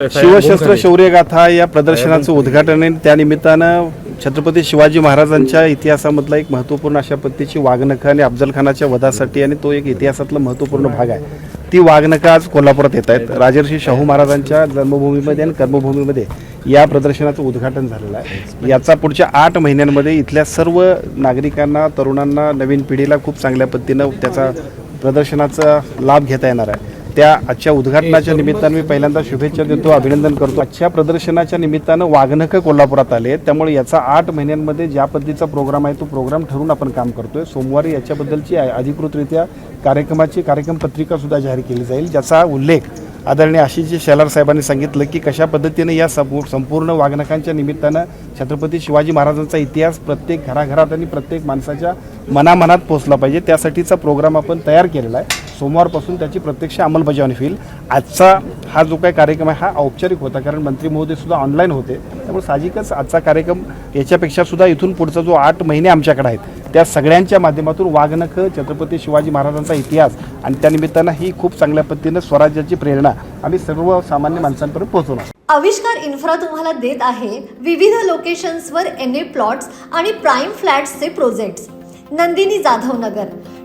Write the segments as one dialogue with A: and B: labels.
A: शिवशस्त्र शौर्यगाथा या प्रदर्शनाचं उद्घाटन आहे त्यानिमित्तानं छत्रपती शिवाजी महाराजांच्या इतिहासामधला एक महत्त्वपूर्ण अशा पद्धतीची वाघनखं आणि अफजल खानाच्या वधासाठी आणि तो एक इतिहासातला महत्त्वपूर्ण भाग आहे. ती वाघनखं आज कोल्हापुरात येत आहेत. राजर्षी शाहू महाराजांच्या जन्मभूमीमध्ये आणि कर्मभूमीमध्ये या प्रदर्शनाचं उद्घाटन झालेलं आहे. याचा पुढच्या आठ महिन्यांमध्ये इथल्या सर्व नागरिकांना तरुणांना नवीन पिढीला खूप चांगल्या पद्धतीनं त्याचा प्रदर्शनाचा लाभ घेता येणार आहे. त्या आजच्या उद्घाटनाच्या निमित्तानं मी पहिल्यांदा शुभेच्छा देतो अभिनंदन करतो. आजच्या प्रदर्शनाच्या निमित्तानं वाघनखं कोल्हापुरात आले आहेत त्यामुळे याचा आठ महिन्यांमध्ये ज्या पद्धतीचा प्रोग्राम आहे तो प्रोग्राम ठरवून आपण काम करतोय. सोमवारी याच्याबद्दलची अधिकृतरित्या कार्यक्रमाची कार्यक्रम पत्रिका सुद्धा जाहीर केली जाईल ज्याचा उल्लेख आदरणीय आशिषजी शेलार साहेबांनी सांगितलं की कशा पद्धतीने या संपू- संपूर्ण वाघनखांच्या निमित्तानं छत्रपती शिवाजी महाराजांचा इतिहास प्रत्येक घराघरात आणि प्रत्येक माणसाच्या मनामनात पोहोचला पाहिजे. त्यासाठीचा प्रोग्राम आपण तयार केलेला आहे. सोमवारपासून त्याची प्रत्यक्ष अंमलबजावणी होईल. आजचा हा जो काही कार्यक्रम आहे हा औपचारिक होता कारण मंत्री महोदय सुद्धा ऑनलाईन होते. त्यामुळे साहजिकच आजचा कार्यक्रम याच्यापेक्षा सुद्धा इथून पुढचा जो आठ महिने आमच्याकडे आहेत त्या सगळ्यांच्या माध्यमातून वाघनख छत्रपती शिवाजी महाराजांचा इतिहास आणि त्यानिमित्तानं ही खूप चांगल्या पद्धतीनं स्वराज्याची प्रेरणा आम्ही सर्वसामान्य माणसांपर्यंत पोहोचवणार
B: आविष्कार इन्फ्रा तुम्हाला देत आहे विविध लोकेशन्सवर एन ए प्लॉट्स आणि प्राईम फ्लॅट्सचे projects Nandini Jadhav Nagar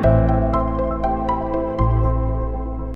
B: Thank you